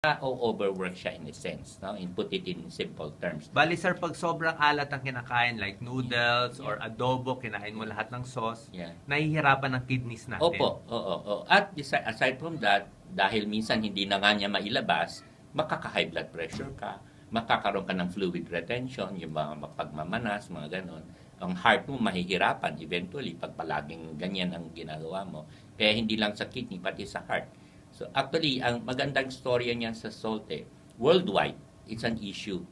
o overwork siya in a sense, no? In put it in simple terms. Bali sir, pag sobrang alat ang kinakain, like noodles or adobo, kinain mo lahat ng sauce, Yeah. nahihirapan ng kidneys natin. Opo, oo, oo. At aside, aside from that, dahil minsan hindi na nga niya mailabas, makaka-high blood pressure ka, makakaroon ka ng fluid retention, yung mga pagmamanas, mga ganon. Ang heart mo mahihirapan eventually pag palaging ganyan ang ginagawa mo. Kaya hindi lang sa kidney, pati sa heart. So actually, ang magandang storya niyan sa salt eh, worldwide, it's an issue.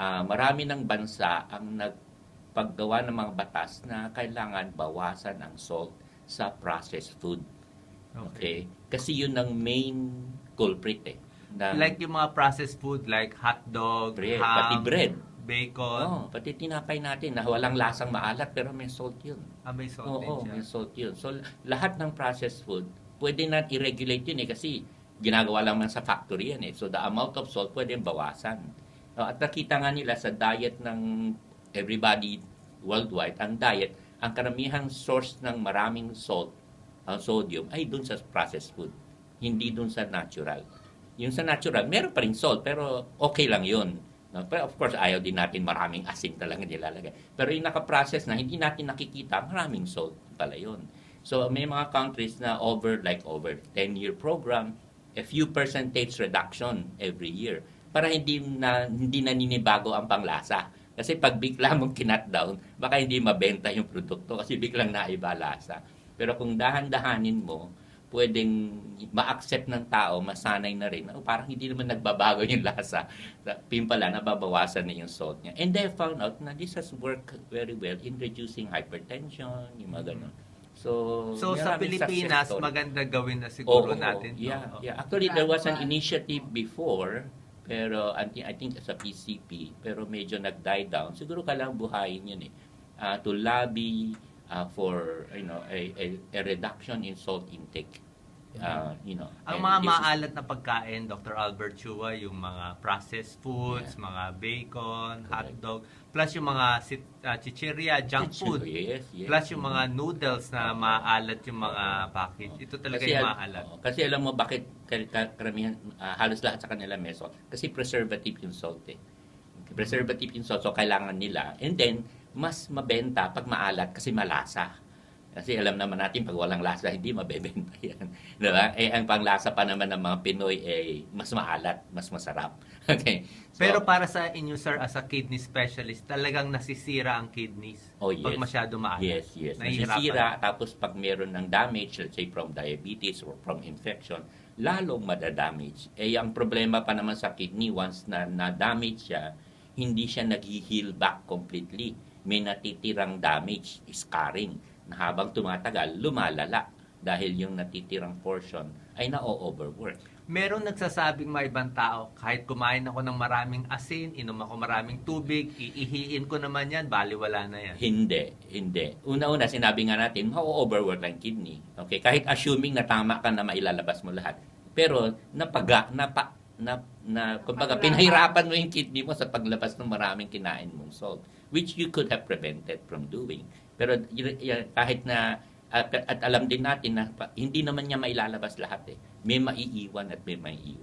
Ah, marami ng bansa ang nagpaggawa ng mga batas na kailangan bawasan ang salt sa processed food. Okay? Kasi yun ang main culprit eh. Na, Like yung mga processed food like hot dog, Bread, ham, pati bread. bacon, oh, pati tinapay natin na walang lasang maalat pero may salt yun. ah, may salt Oo, din siya. may salt yun. So, lahat ng processed food, pwede na i-regulate yun eh kasi ginagawa lang man sa factory yan eh. So, the amount of salt pwede bawasan. Oh, at nakita nga nila sa diet ng everybody worldwide, ang diet, ang karamihang source ng maraming salt, ang sodium, ay dun sa processed food. Hindi dun sa natural. Yung sa natural, meron pa rin salt, pero okay lang yun. No? Pero of course, ayaw din natin maraming asin talaga nilalagay. Pero yung nakaprocess na, hindi natin nakikita, maraming salt pala yun. So may mga countries na over, like over 10-year program, a few percentage reduction every year para hindi na hindi naninibago ang panglasa. Kasi pag bigla mong kinat down, baka hindi mabenta yung produkto kasi biglang naiba lasa. Pero kung dahan-dahanin mo, pwedeng ma-accept ng tao, masanay na rin. Oh, parang hindi naman nagbabago yung lasa. Pin pala, nababawasan na yung salt niya. And they found out na this has worked very well in reducing hypertension, yung mga ganun. So, So sa Pilipinas, maganda gawin na siguro Oo, natin. to. Yeah, Oo. yeah. Actually, there was an initiative before, pero I think, I think sa PCP, pero medyo nag-die down. Siguro kailangan buhayin yun eh. Ah, to lobby ah, for, you know, a, a, a reduction in salt intake. Ah, you know, Ang mga maalat na pagkain, Dr. Albert Chua, yung mga processed foods, mga bacon, Correct. hotdog, plus yung mga sit, uh, chichirya, junk food, Yes, yes. plus yung mga noodles na maalat yung mga package. Ito talaga Kasi, yung al- maalat. oo, kasi alam mo bakit kar- kar- karamihan, ah, halos lahat sa kanila may salt. Kasi preservative yung salt eh. Preservative yung salt, so kailangan nila. And then, mas mabenta pag maalat kasi malasa. Kasi alam naman natin, pag walang lasa, hindi mabebenta yan. Diba? Eh, ang panglasa pa naman ng mga Pinoy, eh, mas maalat, mas masarap. Okay? So, Pero para sa inyo, sir, as a kidney specialist, talagang nasisira ang kidneys Oh, pag yes. masyado maalat. Yes, yes. Nasisira, tapos pag meron ng damage, let's say from diabetes or from infection, lalong madadamage. Eh, ang problema pa naman sa kidney, once na na-damage siya, hindi siya nag-heal back completely. May natitirang damage, scarring, na habang tumatagal, lumalala dahil yung natitirang portion ay na-overwork. Meron nagsasabing mga ibang tao, kahit kumain ako ng maraming asin, inom ako maraming tubig, iihiin ko naman yan, baliwala na yan. Hindi, hindi. Una-una, sinabi nga natin, ma-overwork ang kidney. Okay? Kahit assuming na tama ka na mailalabas mo lahat. Pero, napaga, napa, na, na, kumbaga, pinahirapan mo yung kidney mo sa paglabas ng maraming kinain mong salt, which you could have prevented from doing. Pero, kahit na, at, at alam din natin na hindi naman niya mailalabas lahat eh. May maiiwan at may maiiwan.